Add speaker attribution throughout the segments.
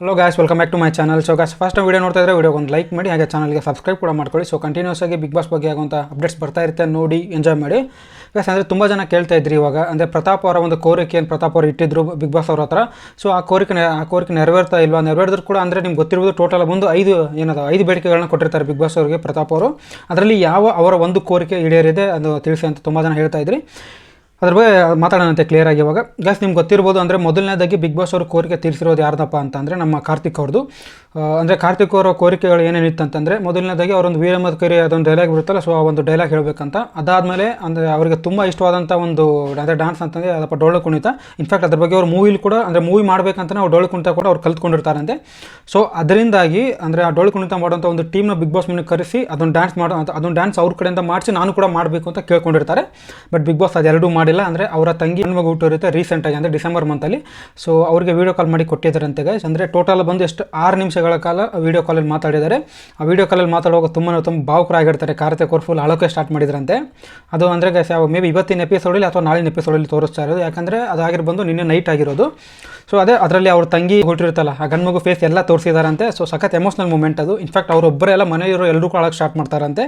Speaker 1: Hello guys welcome back to my channel so guys first video ನೋಡ್ತಾ ಇದ್ರೆ video ಒಂದು like ಮಾಡಿ, ಹಾಗೆ ಚಾನಲ್ಗೆ ಸಬ್ಸ್ಕ್ರೈಬ್ ಕೂಡ ಮಾಡ್ಕೊಳ್ಳಿ. ಸೊ ಕಂಟಿನ್ಯೂಸ್ ಆಗಿ ಬಿಗ್ ಬಾಸ್ ಬಗ್ಗೆ ಆಗುವಂಥ ಅಪ್ಡೇಟ್ಸ್ ಬರ್ತಾ ಇರುತ್ತೆ, ನೋಡಿ ಎಂಜಾಯ್ ಮಾಡಿ. ಗಾಯ್ಸ್ ಅಂದರೆ ತುಂಬ ಜನ ಕೇಳ್ತಾ ಇದ್ರಿ ಇವಾಗ. ಅಂದರೆ ಪ್ರತಾಪ್ ಅವರ ಒಂದು ಕೋರಿಕೆ ಏನು ಪ್ರತಾಪ್ ಅವರು ಇಟ್ಟಿದ್ರು ಬಿಗ್ ಬಾಸ್ ಅವ್ರ ಹತ್ರ. ಸೊ ಆ ಕೋರಿಕೆ ಆ ಕೋರಿಕೆ ನೆರವೇರ್ತಾ ಇಲ್ವಾ ನೆರವೇರಿದ್ರು ಕೂಡ ಅಂದರೆ ನಿಮ್ಗೆ ಗೊತ್ತಿರ್ಬೋದು ಟೋಟಲ್ ಒಂದು ಐದು ಏನದ, ಐದು ಬೇಡಿಕೆಗಳನ್ನ ಕೊಟ್ಟಿರ್ತಾರೆ ಬಿಗ್ ಬಾಸ್ ಅವರಿಗೆ, ಪ್ರತಾಪ್ ಅವರು. ಅದರಲ್ಲಿ ಯಾವ ಅವರ ಒಂದು ಕೋರಿಕೆ ಈಡೇರಿದೆ ಅದು ತಿಳಿಸಿ ಅಂತ ತುಂಬ ಜನ ಹೇಳ್ತಾ ಇದ್ರಿ. ಅದ್ರ ಬಗ್ಗೆ ಮಾತಾಡೋಣಂತೆ ಕ್ಲಿಯರ್ ಆಗಿ ಇವಾಗ. ಗ್ಯಾಸ್ ನಿಮ್ಗೆ ಗೊತ್ತಿರ್ಬೋದು ಅಂದರೆ ಮೊದಲನೇದಾಗಿ ಬಿಗ್ ಬಾಸ್ ಅವರು ಕೋರಿಕೆ ತೀರಿಸಿರೋದು ಯಾರ್ದಪ್ಪ ಅಂತಂದರೆ ನಮ್ಮ ಕಾರ್ತಿಕ್ ಅವ್ರದ್ದು ಅಂದರೆ ಕಾರ್ತಿಕ್ ಅವರ ಕೋರಿಕೆಗಳು ಏನೇನಿತ್ತು ಅಂತಂದರೆ ಮೊದಲನೇದಾಗಿ ಅವರೊಂದು ವೀರಮದ ಕರಿ ಅದೊಂದು ಡೈಲಾಗ್ ಬರುತ್ತಲ್ಲ ಸೊ ಆ ಒಂದು ಡೈಲಾಗ್ ಹೇಳಬೇಕಂತ. ಅದಾದಮೇಲೆ ಅಂದರೆ ಅವರಿಗೆ ತುಂಬ ಇಷ್ಟವಾದಂಥ ಒಂದು ಅಂದರೆ ಡಾನ್ಸ್ ಅಂತಂದರೆ ಅದಪ್ಪ ಡೊಳ್ಳು ಕುಣಿತ. ಇನ್ಫ್ಯಾಕ್ಟ್ ಅದ್ರ ಬಗ್ಗೆ ಅವ್ರು ಮೂವಿಲಿ ಕೂಡ ಅಂದರೆ ಮೂವಿ ಮಾಡಬೇಕಂತಲೇ ಅವ್ರು ಡೊಳ್ಳು ಕುಣಿತ ಕೂಡ ಅವ್ರು ಕಲ್ತ್ಕೊಂಡಿರ್ತಾರಂತೆ. ಸೊ ಅದರಿಂದಾಗಿ ಅಂದರೆ ಆ ಡೊಳ್ಳು ಕುಣಿತ ಮಾಡುವಂಥ ಒಂದು ಟೀಮ್ನ ಬಿಗ್ ಬಾಸ್ ಮನೆಗೆ ಕರೆಸಿ ಅದೊಂದು ಡ್ಯಾನ್ಸ್ ಮಾಡೋ ಅದೊಂದು ಡ್ಯಾನ್ಸ್ ಅವ್ರ ಕಡೆಯಿಂದ ಮಾಡಿಸಿ ನಾನು ಕೂಡ ಮಾಡಬೇಕು ಅಂತ ಕೇಳ್ಕೊಂಡಿರ್ತಾರೆ. ಬಟ್ ಬಿಗ್ ಬಾಸ್ ಅದೆರಡೂ ಮಾಡಿಲ್ಲ. ಅಂದರೆ ಅವರ ತಂಗಿ ಹೆಣ್ಮಗು ಹುಟ್ಟಿರುತ್ತೆ ರೀಸೆಂಟಾಗಿ ಅಂದರೆ ಡಿಸೆಂಬರ್ ಮಂತಲ್ಲಿ ಸೊ ಅವರಿಗೆ ವೀಡಿಯೋ ಕಾಲ್ ಮಾಡಿ ಕೊಟ್ಟಿದ್ದಾರಂತೆ ಗೈಸ್ ಅಂದರೆ ಟೋಟಲ್ ಬಂದು ಎಷ್ಟು ಆರು ನಿಮಿಷಗಳ ಕಾಲ ವೀಡಿಯೋ ಕಾಲಲ್ಲಿ ಮಾತಾಡಿದ್ದಾರೆ. ಆ ವೀಡಿಯೋ ಕಾಲಲ್ಲಿ ಮಾತಾಡುವಾಗ ತುಂಬ ತುಂಬ ಭಾವುಕರಾಗಿರ್ತಾರೆ ಕಾರ್ತಿಕ್ ಅವ್ರು ಫುಲ್ ಅಳೋಕೆ ಸ್ಟಾರ್ಟ್ ಮಾಡಿದ್ರಂತೆ. ಅದು ಅಂದರೆ ಗೈಸ್ ಯಾವ ಮೇ ಬಿ ಇವತ್ತಿನ ಎಪಿಸೋಡಲ್ಲಿ ಅಥವಾ ನಾಳಿನ ಎಪಿಸೋಡಲ್ಲಿ ತೋರಿಸ್ತಾ ಇರೋದು. ಯಾಕಂದರೆ ಅದಾಗಿರ್ಬಂದು ನಿನ್ನೆ ನೈಟ್ ಆಗಿರೋದು. ಸೊ ಅದೇ ಅದರಲ್ಲಿ ಅವ್ರ ತಂಗಿ ಹುಟ್ಟಿರುತ್ತಲ್ಲ, ಆ ಗಂಡ್ಮಗು ಫೇಸ್ ಎಲ್ಲ ತೋರಿಸಿದಾರಂತೆ. ಸೊ ಸಖತ್ ಎಮೋಷನಲ್ ಮೂಮೆಂಟ್ ಅದು. ಇನ್ಫ್ಯಾಕ್ಟ್ ಅವರೊಬ್ಬರೇ ಎಲ್ಲ ಮನೆಯವರು ಎಲ್ಲರೂ ಕೂಡ ಅಳಕ್ಕೆ ಸ್ಟಾರ್ಟ್ ಮಾಡ್ತಾರಂತೆ.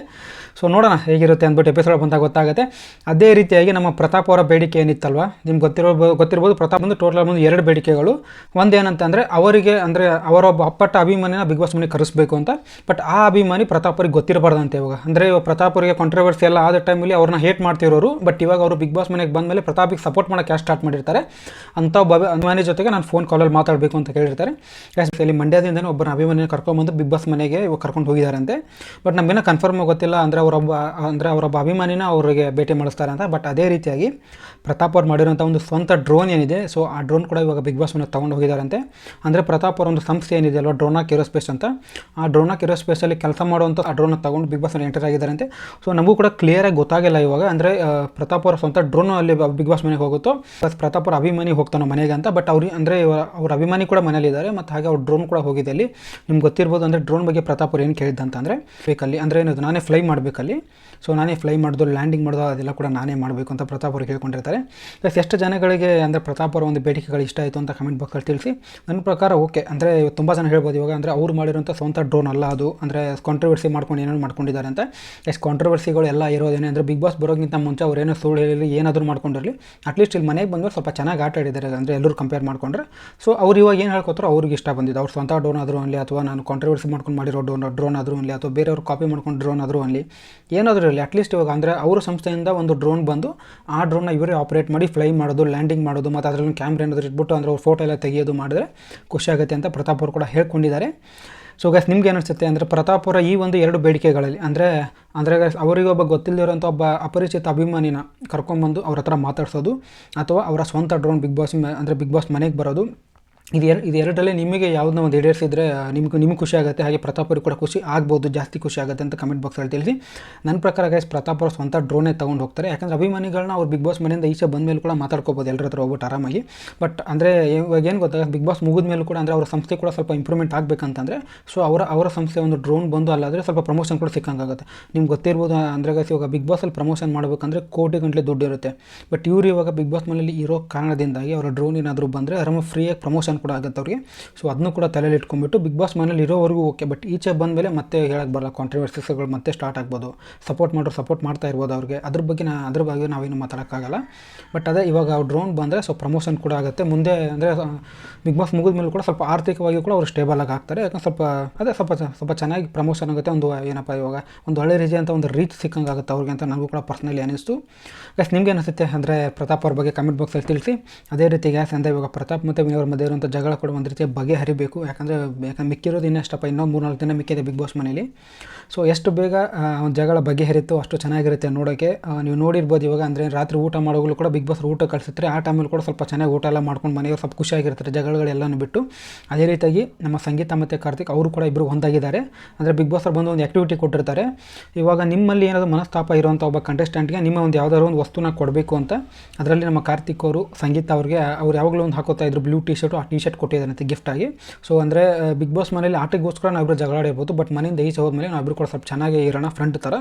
Speaker 1: ಸೊ ನೋಡೋಣ ಹೇಗಿರುತ್ತೆ ಅಂದ್ಬಿಟ್ಟು ಎಪಿಸೋಡ್ ಬಂದಾಗ ಗೊತ್ತಾಗುತ್ತೆ. ಅದೇ ರೀತಿಯಾಗಿ ನಮ್ಮ ಪ್ರತಾಪ್ ಅವರ ಬೇಡಿಕೆ ಏನಿತ್ತಲ್ವ? ನಿಮ್ಗೆ ಗೊತ್ತಿರೋ ಗೊತ್ತಿರ್ಬೋದು ಪ್ರತಾಪ್ ಬಂದು ಟೋಟಲ್ ಬಂದು ಎರಡು ಬೇಡಿಕೆಗಳು. ಒಂದೇನಂತಂದರೆ ಅವರಿಗೆ ಅಂದರೆ ಅವರ ಒಬ್ಬ ಅಪ್ಪಟ್ಟ ಅಭಿಮಾನಿನ ಬಿಗ್ ಬಾಸ್ ಮನೆಗೆ ಕರೆಸಬೇಕು ಅಂತ. ಬಟ್ ಆ ಅಭಿಮಾನಿ ಪ್ರತಾಪ್ ಅವ್ರಿಗೆ ಗೊತ್ತಿರಬಾರ್ದಂತೆ ಇವಾಗ. ಅಂದರೆ ಇವಾಗ ಪ್ರತಾಪ್ ಅವರಿಗೆ ಕಾಂಟ್ರವರ್ಸಿ ಎಲ್ಲ ಆದ ಟೈಮಲ್ಲಿ ಅವ್ರನ್ನ ಹೇಟ್ ಮಾಡ್ತಿರೋರು ಬಟ್ ಇವಾಗ ಅವರು ಬಿಗ್ ಬಾಸ್ ಮನೆಗೆ ಬಂದಮೇಲೆ ಪ್ರತಾಪಿಗೆ ಸಪೋರ್ಟ್ ಮಾಡೋಕ್ಕೆ ಯಾಕೆ ಸ್ಟಾರ್ಟ್ ಮಾಡಿರ್ತಾರೆ? ಅಂತ ಒಬ್ಬ ಅಭಿ- ಅಭಿಮಾನಿ ಜೊತೆಗೆ ನಾನು ಫೋನ್ ಕಾಲಲ್ಲಿ ಮಾತಾಡಬೇಕು ಅಂತ ಕೇಳಿರ್ತಾರೆ. ಇಲ್ಲಿ ಮಂಡ್ಯದಿಂದನೇ ಒಬ್ಬರ ಅಭಿಮಾನಿನ ಕರ್ಕೊಂಡ್ಬಂದು ಬಿಗ್ ಬಾಸ್ ಮನೆಗೆ ಇವಾಗ ಕರ್ಕೊಂಡು ಹೋಗಿದಾರಂತೆ. ಬಟ್ ನಮಗೇನೋ ಕನ್ಫರ್ಮ್ ಗೊತ್ತಿಲ್ಲ, ಅಂದರೆ ಅವರೊಬ್ಬ ಅಂದರೆ ಅವರೊಬ್ಬ ಅಭಿಮಾನಿನ ಅವರಿಗೆ ಭೇಟಿ ಮಾಡಿಸ್ತಾರೆ ಅಂತ. ಬಟ್ ಅದೇ ರೀತಿಯಾಗಿ ಪ್ರತಾಪ್ ಅವ್ರು ಮಾಡಿರೋಂಥ ಒಂದು ಸ್ವಂತ ಡ್ರೋನ್ ಏನಿದೆ ಸೊ ಆ ಡ್ರೋನ್ ಕೂಡ ಇವಾಗ ಬಿಗ್ ಬಾಸ್ ಮನೆ ತೊಗೊಂಡು ಹೋಗಿದ್ದಾರಂತೆ ಅಂದರೆ ಪ್ರತಾಪ್ ಅವರ ಒಂದು ಸಂಸ್ಥೆ ಏನಿದೆ ಅಲ್ವಾ ಡ್ರೋನಾಕ್ ಏರೋಸ್ಪೇಸ್ ಅಂತ. ಆ ಡ್ರೋನಾಕ್ ಏರೋಸ್ಪೇಸಲ್ಲಿ ಕೆಲಸ ಮಾಡುವಂಥ ಆ ಡ್ರೋನ್ ತೊಗೊಂಡು ಬಿಗ್ ಬಾಸ್ ಮನೆ ಎಂಟರ್ ಆಗಿದ್ದಾರಂತೆ ಸೊ ನಮಗೂ ಕೂಡ ಕ್ಲಿಯರಾಗಿ ಗೊತ್ತಾಗಿಲ್ಲ ಇವಾಗ. ಅಂದರೆ ಪ್ರತಾಪ್ ಅವರ ಸ್ವಂತ ಡ್ರೋನ್ ಅಲ್ಲಿ ಬಿಗ್ ಬಾಸ್ ಮನೆಗೆ ಹೋಗುತ್ತೋ ಪ್ಲಸ್ ಪ್ರತಾಪ್ ಅವ್ರ ಅಭಿಮಾನಿ ಹೋಗ್ತಾನೋ ಮನೆಗೆ ಅಂತ. ಬಟ್ ಅವ್ರಿಗೆ ಅಂದರೆ ಅವ್ರ ಅಭಿಮಾನಿ ಕೂಡ ಮನೇಲಿದ್ದಾರೆ ಮತ್ತು ಹಾಗೆ ಅವ್ರ ಡ್ರೋನ್ ಕೂಡ ಹೋಗಿದೆ ಅಲ್ಲಿ. ನಿಮ್ಗೆ ಗೊತ್ತಿರ್ಬೋದು ಅಂದರೆ ಡ್ರೋನ್ ಬಗ್ಗೆ ಪ್ರತಾಪ್ ಅವ್ರು ಏನು ಕೇಳಿದ್ದಂತಂದರೆ ಬೇಕಲ್ಲಿ. ಅಂದರೆ ಏನದು, ನಾನೇ ಫ್ಲೈ ಮಾಡಬೇಕಲ್ಲಿ. ಸೊ ನಾನೇ ಫ್ಲೈ ಮಾಡೋದು ಲ್ಯಾಂಡಿಂಗ್ ಮಾಡೋದು, ಅದೆಲ್ಲ ಕೂಡ ನಾನೇ ಮಾಡಬೇಕು ಅಂತ ಪ್ರತಾಪ್ ಅವ್ರು ಕೇಳ್ಕೊಂಡಿರ್ತಾರೆ. ಪ್ಲಸ್ ಎಷ್ಟು ಜನಗಳಿಗೆ ಅಂದರೆ ಪ್ರತಾಪ್ ಅವರ ಒಂದು ಬೇಡಿಕೆಗಳು ಇಷ್ಟ ಆಯಿತು ಅಂತ ಕಮೆಂಟ್ ಬಾಕ್ಸಲ್ಲಿ ತಿಳಿಸಿ. ನನ್ನ ಪ್ರಕಾರ ಓಕೆ ಅಂದರೆ ತುಂಬ ಜನ ಹೇಳ್ಬೋದು ಇವಾಗ ಅಂದರೆ ಅವ್ರು ಮಾಡಿರೋಂಥ ಸ್ವಂತ ಡ್ರೋನ್ ಅಲ್ಲ ಅದು. ಅಂದರೆ ಕಾಂಟ್ರವರ್ಸಿ ಮಾಡ್ಕೊಂಡು ಏನೇನು ಮಾಡ್ಕೊಂಡಿದ್ದಾರೆ ಅಂತ. ಎಷ್ಟು ಕಾಂಟ್ರವರ್ಸಿಗಳು ಎಲ್ಲ ಇರೋದೇನೆ. ಅಂದರೆ ಬಿಗ್ ಬಾಸ್ ಬರೋಕ್ಕಿಂತ ಮುಂಚೆ ಅವರೇನೋ ಸುಳ್ಳು ಹೇಳಿ ಏನಾದರೂ ಮಾಡ್ಕೊಂಡಿರಲಿ. ಅಟ್ಲೀಸ್ಟ್ ಇಲ್ಲಿ ಮನೆಗೆ ಬಂದು ಸ್ವಲ್ಪ ಚೆನ್ನಾಗಿ ಆಟ ಆಡಿದ್ದಾರೆ. ಅಂದರೆ ಎಲ್ಲರೂ ಕಂಪೇರ್ ಮಾಡ್ಕೊಂಡ್ರೆ. ಸೊ ಅವ್ರು ಇವಾಗ ಏನು ಹೇಳ್ಕೊತಾರೋ ಅವ್ರಿಗೆ ಇಷ್ಟ ಬಂದಿದೆ. ಅವ್ರ ಸ್ವಂತ ಡ್ರೋನ್ ಆದರೂ ಅಲ್ಲಿ ಅಥವಾ ನಾನು ಕಾಂಟ್ರವರ್ಸಿ ಮಾಡ್ಕೊಂಡು ಮಾಡಿರೋ ಡ್ರೋನ್ ಡ್ರೋನ್ ಆದರೂ ಅಲ್ಲಿ ಅಥವಾ ಬೇರೆಯವ್ರು ಕಾಪಿ ಮಾಡ್ಕೊಂಡು ಡ್ರೋನ್ ಆದರೂ ಅಲ್ಲಿ ಏನಾದರೂ ಇರಲಿ. ಅಟ್ಲೀಸ್ಟ್ ಇವಾಗ ಅಂದರೆ ಅವ್ರ ಸಂಸ್ಥೆಯಿಂದ ಒಂದು ಡ್ರೋನ್ ಬಂದು ಆ ಡ್ರೋನ್ನ ಇವರೇ ಆಪ್ರೇಟ್ ಮಾಡಿ ಫ್ಲೈ ಮಾಡೋದು, ಲ್ಯಾಂಡಿಂಗ್ ಮಾಡೋದು, ಮತ್ತು ಅದರಲ್ಲಿ ಕ್ಯಾಮ್ರಾ ಏನಾದರೂ ಇಟ್ಬಿಟ್ಟು ಅಂದರೆ ಅವ್ರು ಫೋಟೋ ಎಲ್ಲ ತೆಗೆಯೋದು ಮಾಡಿದ್ರೆ ಖುಷಿ ಆಗುತ್ತೆ ಅಂತ ಪ್ರತಾಪ್ ಅವರು ಕೂಡ ಹೇಳ್ಕೊಂಡಿದ್ದಾರೆ. ಸೊ ಗಸ್ ನಿಮ್ಗೆ ಅನಿಸುತ್ತೆ ಅಂದರೆ ಪ್ರತಾಪ್ ಅವರ ಈ ಒಂದು ಎರಡು ಬೇಡಿಕೆಗಳಲ್ಲಿ, ಅಂದರೆ ಅಂದರೆ ಅವರಿಗೊಬ್ಬ ಗೊತ್ತಿಲ್ಲದಿರೋಂಥ ಒಬ್ಬ ಅಪರಿಚಿತ ಅಭಿಮಾನಿನ ಕರ್ಕೊಂಬಂದು ಅವ್ರ ಹತ್ರ ಮಾತಾಡ್ಸೋದು, ಅಥವಾ ಅವರ ಸ್ವಂತ ಡ್ರೋನ್ ಬಿಗ್ ಬಾಸ್ ಅಂದರೆ ಬಿಗ್ ಬಾಸ್ ಮನೆಗೆ ಬರೋದು ಇದು ಎರಡು ಇದು ಎರಡರಲ್ಲಿ ನಿಮಗೆ ಯಾವುದನ್ನ ಒಂದು ಈಡೇರಿಸಿದ್ರೆ ನಿಮ್ಗೆ ನಿಮ್ಗೆ ಖುಷಿ ಆಗುತ್ತೆ. ಹಾಗೆ ಪ್ರತಾಪ್ ಅವ್ರಿಗೆ ಕೂಡ ಖುಷಿ ಆಗ್ಬೋದು, ಜಾಸ್ತಿ ಖುಷಿ ಆಗುತ್ತೆ ಅಂತ ಕಮೆಂಟ್ ಬಾಕ್ಸಲ್ಲಿ ತಿಳಿಸಿ. ನನ್ನ ಪ್ರಕಾರ ಗೈಸ್ ಪ್ರತಾಪ್ ಅವರು ಸ್ವಂತ ಡ್ರೋನೇ ತೊಗೊಂಡು ಹೋಗ್ತಾರೆ. ಯಾಕಂದರೆ ಅಭಿಮಾನಿಗಳನ್ನ ಅವ್ರು ಬಿಗ್ ಬಾಸ್ ಮನೆಯಿಂದ ಈಚೆ ಬಂದ ಮೇಲೆ ಕೂಡ ಮಾತಾಡ್ಕೋಬೋದು. ಎಲ್ಲರ ಹತ್ರ ಹೋಗ್ಬಿಟ್ಟು ಆರಾಮಾಗಿ. ಬಟ್ ಅಂದರೆ, ಇವಾಗ ಏನು ಗೊತ್ತಾಗ ಬಿಗ್ ಬಾಸ್ ಮುಗಿದ ಮೇಲೆ ಕೂಡ ಅಂದರೆ ಅವರ ಸಂಸ್ಥೆ ಕೂಡ ಸ್ವಲ್ಪ ಇಂಪ್ರೂವ್ಮೆಂಟ್ ಆಗಬೇಕಂತಂದರೆ ಸೊ ಅವರ ಅವರ ಸಂಸ್ಥೆ ಒಂದು ಡ್ರೋನ್ ಬಂದು ಅಲ್ಲಾದರೆ ಸ್ವಲ್ಪ ಪ್ರಮೋಷನ್ ಕೂಡ ಸಿಕ್ಕಂಗಾಗುತ್ತೆ. ನಿಮ್ಗೆ ಗೊತ್ತಿರ್ಬೋದು, ಅಂದರೆ ಗೈಸ್ ಇವಾಗ ಬಿಗ್ ಬಾಸಲ್ಲಿ ಪ್ರಮೋಷನ್ ಮಾಡಬೇಕಂದ್ರೆ ಕೋಟಿ ಗಂಟಲೆ ದುಡ್ಡು ಇರುತ್ತೆ. ಬಟ್ ಇವರು ಇವಾಗ ಬಿಗ್ ಬಾಸ್ ಮನೆಯಲ್ಲಿ ಇರೋ ಕಾರಣದಿಂದಾಗಿ ಅವರ ಡ್ರೋನ್ ಏನಾದರೂ ಬಂದರೆ ಆರಾಮ ಫ್ರೀಯಾಗಿ ಪ್ರಮೋಷನ್ ಕೂಡ ಆಗುತ್ತೆ ಅವ್ರಿಗೆ. ಸೊ ಅದನ್ನು ಕೂಡ ತಲೆಯಲ್ಲಿ ಇಟ್ಕೊಂಡ್ಬಿಟ್ಟು ಬಿಗ್ ಬಾಸ್ ಮನೇಲಿ ಇರೋವರೆಗೂ ಓಕೆ ಬಟ್ ಈಚೆ ಬಂದ ಮೇಲೆ ಮತ್ತೆ ಹೇಳಕ್ಕೆ ಬರಲ್ಲ. ಕಾಂಟ್ರವರ್ಸಿಸ್ಗಳು ಮತ್ತೆ ಸ್ಟಾರ್ಟ್ ಆಗ್ಬೋದು. ಸಪೋರ್ಟ್ ಮಾಡೋರು ಸಪೋರ್ಟ್ ಮಾಡ್ತಾ ಇರ್ಬೋದು ಅವ್ರಿಗೆ. ಅದ್ರ ಬಗ್ಗೆ ನಾ, ಅದ್ರ ಬಗ್ಗೆ ನಾವೇನು ಮಾತಾಡೋಕ್ಕಾಗಲ್ಲ. ಬಟ್ ಅದೇ ಇವಾಗ ಅವ್ರು ಡ್ರೋನ್ ಬಂದರೆ ಸೊ ಪ್ರಮೋಷನ್ ಕೂಡ ಆಗುತ್ತೆ. ಮುಂದೆ ಅಂದರೆ ಬಿಗ್ ಬಾಸ್ ಮುಗಿದ ಮೇಲೆ ಕೂಡ ಸ್ವಲ್ಪ ಆರ್ಥಿಕವಾಗಿ ಕೂಡ ಅವರು ಸ್ಟೇಬಲ್ ಆಗಿ ಆಗ್ತಾರೆ ಯಾಕಂದ್ರೆ ಸ್ವಲ್ಪ, ಅದೇ ಸ್ವಲ್ಪ ಸ್ವಲ್ಪ ಚೆನ್ನಾಗಿ ಪ್ರಮೋಷನ್ ಆಗುತ್ತೆ. ಒಂದು, ಏನಪ್ಪ ಇವಾಗ, ಒಂದು ಒಳ್ಳೆ ರೀತಿ ಅಂತ ಒಂದು ರೀಚ್ ಸಿಕ್ಕಂಗೆ ಆಗುತ್ತೆ ಅವ್ರಿಗೆ ಅಂತ ನನಗೂ ಕೂಡ ಪರ್ಸ್ನಲಿ ಅನಿಸ್ತು. ಗ್ಯಾಸ್ ನಿಮ್ಗೆ ಅನಿಸುತ್ತೆ? ಅಂದರೆ ಪ್ರತಾಪ್ ಅವ್ರ ಬಗ್ಗೆ ಕಮೆಂಟ್ ಬಾಕ್ಸಲ್ಲಿ ತಿಳಿಸಿ. ಅದೇ ರೀತಿ ಗ್ಯಾಸ್ ಅಂದರೆ ಇವಾಗ ಪ್ರತಾಪ್ ಮತ್ತು ವಿನಿಯವ್ರ ಮಧ್ಯೆ ಇರುವಂಥ ಜಗಳ ಕೂಡ ಒಂದು ರೀತಿಯ ಬಗೆಹರಿಬೇಕು ಯಾಕಂದರೆ ಯಾಕಂದ್ರೆ ಮಿಕ್ಕಿರೋದು ಇನ್ನಷ್ಟಪ್ಪ ಇನ್ನೂ ಮೂರು ನಾಲ್ಕು ದಿನ ಮಿಕ್ಕಿದೆ ಬಿಗ್ ಬಾಸ್ ಮನೇಲಿ. ಸೊ ಎಷ್ಟು ಬೇಗ ಒಂದು ಜಗಳ ಬಗೆಹರಿತು ಅಷ್ಟು ಚೆನ್ನಾಗಿರುತ್ತೆ ನೋಡೋಕ್ಕೆ ನೀವು ನೋಡಿರ್ಬೋದು ಇವಾಗ ಅಂದರೆ ರಾತ್ರಿ ಊಟ ಮಾಡೋಗಳು ಕೂಡ ಬಿಗ್ ಬಾಸ್ ಊಟ ಕಳಿಸಿದ್ರೆ ಆ ಟೈಮಲ್ಲಿ ಕೂಡ ಸ್ವಲ್ಪ ಚೆನ್ನಾಗಿ ಊಟ ಎಲ್ಲ ಮಾಡ್ಕೊಂಡು ಮನೆಯವ್ರು ಸ್ವಲ್ಪ ಖುಷಿಯಾಗಿರ್ತಾರೆ ಜಗಳಗಳೆಲ್ಲನೂ ಬಿಟ್ಟು. ಅದೇ ರೀತಿಯಾಗಿ ನಮ್ಮ ಸಂಗೀತ ಮತ್ತು ಕಾರ್ತಿಕ್ ಅವರು ಕೂಡ ಇಬ್ಬರು ಒಂದಾಗಿದ್ದಾರೆ. ಅಂದರೆ ಬಿಗ್ ಬಾಸ್ ಬಂದು ಒಂದು ಆ್ಯಕ್ಟಿವಿಟಿ ಕೊಟ್ಟಿರ್ತಾರೆ. ಇವಾಗ ನಿಮ್ಮಲ್ಲಿ ಏನಾದರೂ ಮನಸ್ತಾಪ ಇರುವಂಥ ಒಬ್ಬ ಕಂಟೆಸ್ಟೆಂಟ್ಗೆ ನಿಮ್ಮ ಒಂದು ಯಾವುದಾದ್ರು ಒಂದು ವಸ್ತುನ ಕೊಡಬೇಕು ಅಂತ, ಅದರಲ್ಲಿ ನಮ್ಮ ಕಾರ್ತಿಕ್ ಅವರು, ಸಂಗೀತ ಅವ್ರಿಗೆ, ಅವ್ರು ಯಾವಾಗಲೂ ಒಂದು ಹಾಕೋತಾ ಇದ್ರು ಬ್ಲೂ ಟಿ ಶರ್ಟು ಆ ಟಿ ಶರ್ಟ್ ಕೊಟ್ಟಿದ್ದಾನಂತೆ ಗಿಫ್ಟ್ ಆಗಿ. ಸೊ ಅಂದರೆ ಬಿಗ್ ಬಾಸ್ ಮನೇಲಿ ಆಟಗೋಸ್ಕರ ನಾವಿಬ್ಬರು ಜಗಳಾಡಿರ್ಬೋದು ಬಟ್ ಮನೆಯಿಂದ ಈಚೆ ಹೋದ್ಮೇಲೆ ನಾವಿಬ್ಬರು ಕೂಡ ಸ್ವಲ್ಪ ಚೆನ್ನಾಗಿ ಇರೋಣ ಫ್ರೆಂಡ್ ಥರ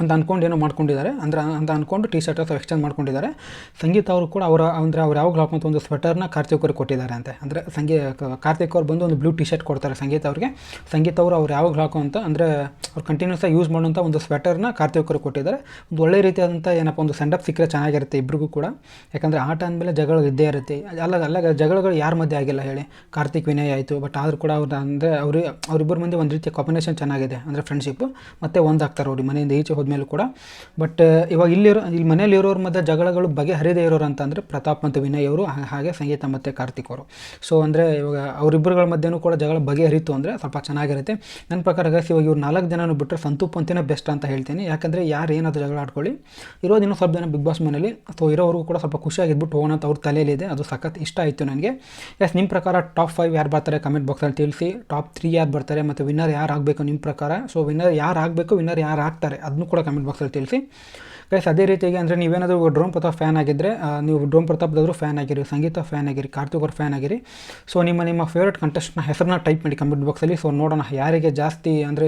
Speaker 1: ಅಂತ ಅಂದ್ಕೊಂಡು ಏನೋ ಮಾಡ್ಕೊಂಡಿದ್ದಾರೆ. ಅಂದ್ರೆ ಅಂತ ಅಂದ್ಕೊಂಡು ಟಿ ಶರ್ಟ್ ಅಥವಾ ಎಕ್ಸ್ಚೇಂಜ್ ಮಾಡ್ಕೊಂಡಿದ್ದಾರೆ. ಸಂಗೀತ ಅವರು ಕೂಡ ಅವರ, ಅಂದರೆ ಅವ್ರು ಯಾವಾಗ ಹಾಕೊಂತ ಒಂದು ಸ್ವೆಟರ್ನ ಕಾರ್ತಿಕ್ ಅವ್ರಿಗೆ ಕೊಟ್ಟಿದ್ದಾರೆ ಅಂತೆ. ಅಂದರೆ ಸಂಗೀ ಕಾರ್ತಿಕ್ ಅವ್ರು ಬಂದು ಒಂದು ಬ್ಲೂ ಟಿ ಶರ್ಟ್ ಕೊಡ್ತಾರೆ ಸಂಗೀತ ಅವ್ರಿಗೆ. ಸಂಗೀತ ಅವರು ಅವ್ರು ಯಾವಾಗ ಹಾಕುವಂಥ ಅಂದರೆ ಅವ್ರು ಕಂಟಿನ್ಯೂಸ್ ಆಗಿ ಯೂಸ್ ಮಾಡುವಂಥ ಒಂದು ಸ್ವೆಟರ್ನ ಕಾರ್ತಿಕ್ ಅವ್ರಿಗೆ ಕೊಟ್ಟಿದ್ದಾರೆ. ಒಂದು ಒಳ್ಳೆ ರೀತಿಯಾದಂಥ ಏನಪ್ಪ, ಒಂದು ಸೆಂಡಪ್ ಸಿಕ್ಕರೆ ಚೆನ್ನಾಗಿರುತ್ತೆ ಇಬ್ರಿಗೂ ಕೂಡ. ಯಾಕಂದರೆ ಆಟ ಅಂದಮೇಲೆ ಜಗಳ ಇದ್ದೇ ಇರುತ್ತೆ. ಅಲ್ಲ ಅಲ್ಲ ಜಗಳಗಳು ಯಾರ ಮಧ್ಯೆ ಆಗಿಲ್ಲ ಹೇಳಿ. ಕಾರ್ತಿಕ್ ವಿನಯ್ ಆಯಿತು ಬಟ್ ಆದರೂ ಕೂಡ ಅವ್ರು ಅಂದರೆ ಅವ್ರಿಗೆ ಅವರಿಬ್ಬರ ಮಂದಿ ಒಂದು ರೀತಿಯ ಕಾಂಬಿನೇಷನ್ ಚೆನ್ನಾಗಿದೆ. ಅಂದರೆ ಫ್ರೆಂಡ್ಶಿಪ್ಪು ಮತ್ತೆ ಒಂದಾಗ್ತಾರೆ ನೋಡಿ, ಮನೆಯಿಂದ ಈಚೆ ಹೋದ್ಮೇಲೂ ಕೂಡ. ಬಟ್ ಇವಾಗ ಇಲ್ಲಿರೋ, ಇಲ್ಲಿ ಮನೇಲಿ ಇರೋರ ಮಧ್ಯೆ ಜಗಳಗಳು ಬಗೆಹರಿದೇ ಇರೋರು ಅಂತಂದರೆ ಪ್ರತಾಪ್ ಮತ್ತು ವಿನಯ್ ಅವರು ಹಾಗೆ ಸಂಗೀತ ಮತ್ತು ಕಾರ್ತಿಕ್ ಅವರು. ಸೊ ಅಂದರೆ ಇವಾಗ ಅವರಿಬ್ಬರುಗಳ ಮಧ್ಯೆನೂ ಕೂಡ ಜಗಳ ಬಗೆಹರಿತು ಅಂದರೆ ಸ್ವಲ್ಪ ಚೆನ್ನಾಗಿರುತ್ತೆ. ನನ್ನ ಪ್ರಕಾರ ಗೈಸ್ ಇವಾಗ ಇವ್ರು ನಾಲ್ಕು ಜನನು ಬಿಟ್ಟರೆ ಸಂತು ಪಂತಿನೇ ಬೆಸ್ಟ್ ಅಂತ ಹೇಳ್ತೀನಿ. ಯಾಕಂದರೆ ಯಾರು ಏನಾದರೂ ಜಗಳ ಆಡ್ಕೊಳ್ಳಿ. ಇರೋದು ಇನ್ನೂ ಸ್ವಲ್ಪ ಜನ ಬಿಗ್ ಬಾಸ್ ಮನೇಲಿ ಸೊ ಇರೋವ್ರಿಗೂ ಕೂಡ ಸ್ವಲ್ಪ ಖುಷಿಯಾಗಿದ್ಬಿಟ್ಟು ಹೋಗೋಣ ಅಂತ ಅವ್ರ ತಲೆಯಲ್ಲಿದೆ. ಅದು ಸಖತ್ ಇಷ್ಟ ಆಯಿತು ನನಗೆ. ಎಸ್ ನಿಮ್ಮ ಪ್ರಕಾರ ಟಾಪ್ ಫೈವ್ ಯಾರು ಬರ್ತಾರೆ ಕಮೆಂಟ್ ಬಾಕ್ಸಲ್ಲಿ ತಿಳಿಸಿ. ಟಾಪ್ ತ್ರೀ ಯಾರು ಬರ್ತಾರೆ ಮತ್ತು ವಿನ್ನರ್ ಯಾರು ಆಗಬೇಕು ನಿಮ್ಮ ಪ್ರಕಾರ? ಸೊ ವಿನ್ನರ್ ಯಾರು ಆಗಬೇಕು ವಿನ್ನರ್ ಯಾರು ಆಗ್ತಾರೆ? ಅದನ್ನು ಕಮೆಂಟ್ ಬಾಕ್ಸಲ್ಲಿ ತಿಳಿಸಿ. ಗೈಸ್ ಅದೇ ರೀತಿಯಾಗಿ ಅಂದರೆ ನೀವೇನಾದರೂ ಡ್ರೋನ್ ಪ್ರತಾಪ್ ಫ್ಯಾನ್ ಆಗಿದ್ದರೆ ನೀವು ಡ್ರೋನ್ ಪ್ರತಾಪ್ದಾದರೂ ಫ್ಯಾನ್ ಆಗಿರಿ, ಸಂಗೀತ ಫ್ಯಾನ್ ಆಗಿರಿ ಕಾರ್ತಿಕ್ ಅವ್ರ ಫ್ಯಾನ್ ಆಗಿರಿ. ಸೊ ನಿಮ್ಮ ನಿಮ್ಮ ಫೇವ್ರೆಟ್ ಕಂಟೆಸ್ಟ್ನ ಹೆಸರನ್ನ ಟೈಪ್ ಮಾಡಿ ಕಮೆಂಟ್ ಬಾಕ್ಸಲ್ಲಿ ಸೊ ನೋಡೋಣ ಯಾರಿಗೆ ಜಾಸ್ತಿ ಅಂದರೆ